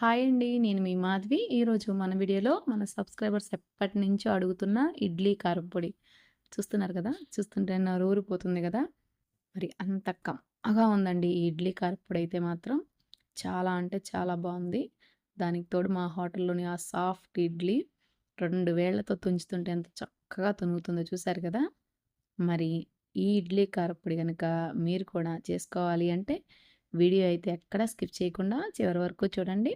Hi అండి. నేను మీ మాధవి. ఈరోజు మన వీడియోలో మన సబ్స్క్రైబర్స్ ఎప్పటినుంచో అడుగుతున్న ఇడ్లీ కారప్పొడి. చూస్తున్నారు కదా! చూస్తుంటే నోరూరిపోతుంది కదా మరి అంత కమ్మగా ఉందండి ఈ ఇడ్లీ కారప్పొడైతే మాత్రం. చాలా అంటే చాలా బాగుంది దానికి తోడు మా హోటల్‌లోని ఆ సాఫ్ట్ ఇడ్లీ రెండు వేళ్ళతో తుంచుతుంటే ఎంత చక్కగా తునుగుతుందో చూసారు కదా! మరి ఈ ఇడ్లీ కారపొడి కనుక మీరు కూడా చేసుకోవాలి అంటే వీడియో అయితే ఎక్కడ స్కిప్ చేయకుండా చివరి వరకు చూడండి.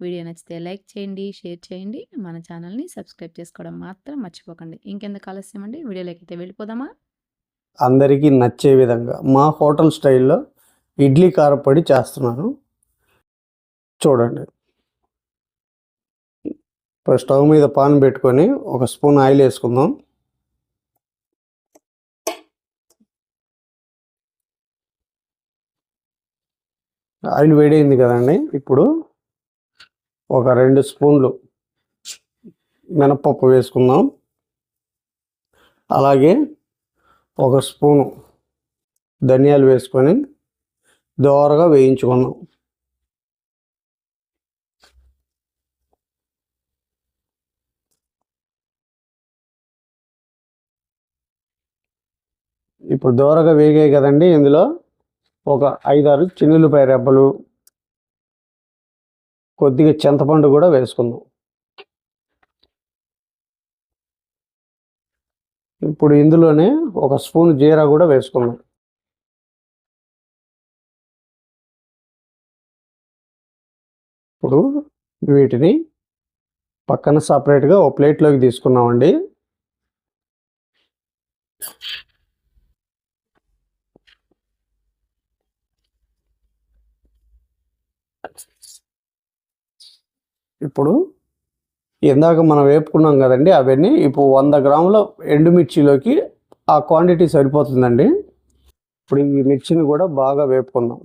వీడియో నచ్చితే లైక్ చేయండి, షేర్ చేయండి. మన ఛానల్‌ని సబ్స్క్రైబ్ చేసుకోవడం మాత్రం మర్చిపోకండి. ఇంకెందుకు ఆలస్యం అండి వీడియోలోకైతే వెళ్ళిపోదామా? అందరికీ నచ్చే విధంగా మా హోటల్ స్టైల్‌లో ఇడ్లీ కారప్పొడి చేస్తున్నాను. చూడండి. ఇప్పుడు స్టవ్ మీద పాన్ పెట్టుకొని ఒక స్పూన్ ఆయిల్ వేసుకుందాం ఆయిల్ వేడైంది కదండీ! ఇప్పుడు ఒక రెండు స్పూన్లు మినపప్పు వేసుకుందాం. అలాగే ఒక స్పూను ధనియాలు వేసుకొని దోరగా వేయించుకుందాం. ఇప్పుడు దోరగా వేగాయి కదండీ! ఇందులో ఒక 5, 6 రెబ్బలు కొద్దిగా చింతపండు కూడా వేసుకుందాం. ఇప్పుడు ఇందులోనే ఒక స్పూన్ జీరా కూడా వేసుకుందాం. ఇప్పుడు వీటిని పక్కన సపరేట్గా ఒక ప్లేట్‌లోకి తీసుకున్నామండి. ఇప్పుడు ఇందాక మనం వేపుకున్నాం కదండి అవన్నీ ఇప్పుడు వంద గ్రాముల ఎండుమిర్చిలోకి ఆ క్వాంటిటీ సరిపోతుందండి. ఇప్పుడు ఈ మిర్చిని కూడా బాగా వేపుకుందాం.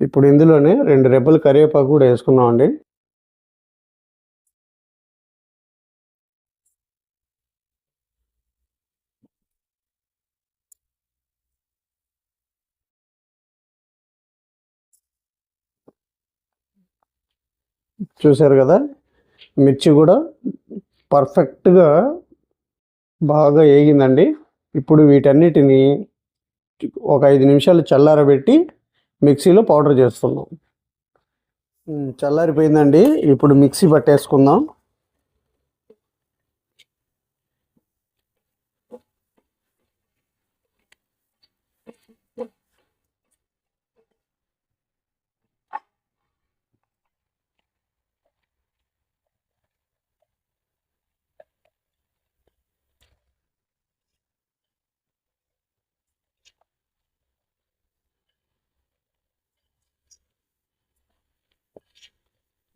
ఇప్పుడు ఇందులోనే రెండు రెబ్బలు కరివేపాకు కూడా వేసుకున్నామండి. చూశారు కదా! మిర్చి కూడా పర్ఫెక్ట్‌గా బాగా ఏగిందండి. ఇప్పుడు వీటన్నిటిని ఒక ఐదు నిమిషాలు చల్లారబెట్టి మిక్సీలో పౌడర్ చేసుకుందాం. చల్లారిపోయిందండి. ఇప్పుడు మిక్సీ పట్టేసుకుందాం.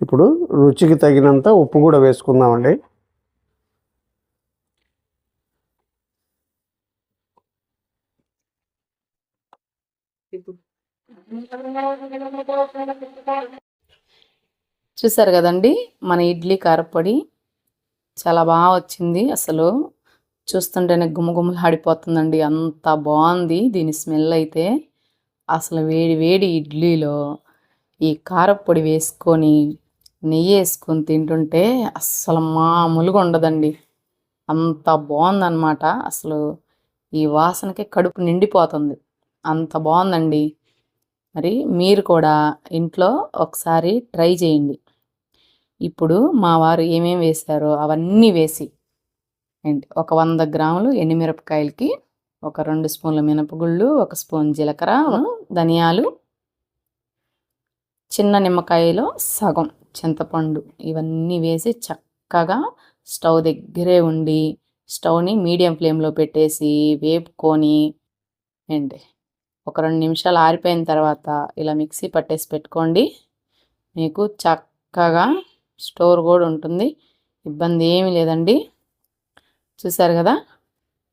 ఇప్పుడు రుచికి తగినంత ఉప్పు కూడా వేసుకుందామండి. చూసారు కదండీ! మన ఇడ్లీ కారపొడి చాలా బాగా వచ్చింది అసలు. చూస్తుంటేనే గుమగుమలాడిపోతుందండి. అంత బాగుంది దీని స్మెల్ అయితే. అసలు వేడి వేడి ఇడ్లీలో ఈ కారపొడి వేసుకొని నెయ్యి వేసుకొని తింటుంటే అస్సలు మామూలుగా ఉండదండి. అంత బాగుందన్నమాట అసలు ఈ వాసనకి కడుపు నిండిపోతుంది. అంత బాగుందండి మరి మీరు కూడా ఇంట్లో ఒకసారి ట్రై చేయండి. ఇప్పుడు మా వారు ఏమేమి వేశారో అవన్నీ వేసి ఏంటి ఒక వంద గ్రాములు ఎండుమిరపకాయలకి ఒక రెండు స్పూన్ల మినపగుళ్ళు, ఒక స్పూన్ జీలకర్ర, ధనియాలు చిన్న నిమ్మకాయలో సగం చింతపండు ఇవన్నీ వేసి చక్కగా స్టవ్ దగ్గరే ఉండి స్టవ్‌ని మీడియం ఫ్లేమ్‌లో పెట్టేసి వేపుకొని ఏంటి ఒక రెండు నిమిషాలు ఆరిపోయిన తర్వాత ఇలా మిక్సీ పట్టేసి పెట్టుకోండి. మీకు చక్కగా స్టోర్ కూడా ఉంటుంది. ఇబ్బంది ఏమీ లేదండి. చూసారు కదా!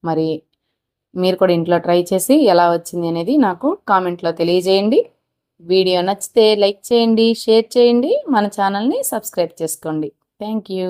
మరి మీరు కూడా ఇంట్లో ట్రై చేసి ఎలా వచ్చింది అనేది నాకు కామెంట్‌లో తెలియజేయండి. వీడియో నచ్చితే లైక్ చేయండి షేర్ చేయండి. మన ఛానల్ని సబ్స్క్రైబ్ చేసుకోండి. Thank you.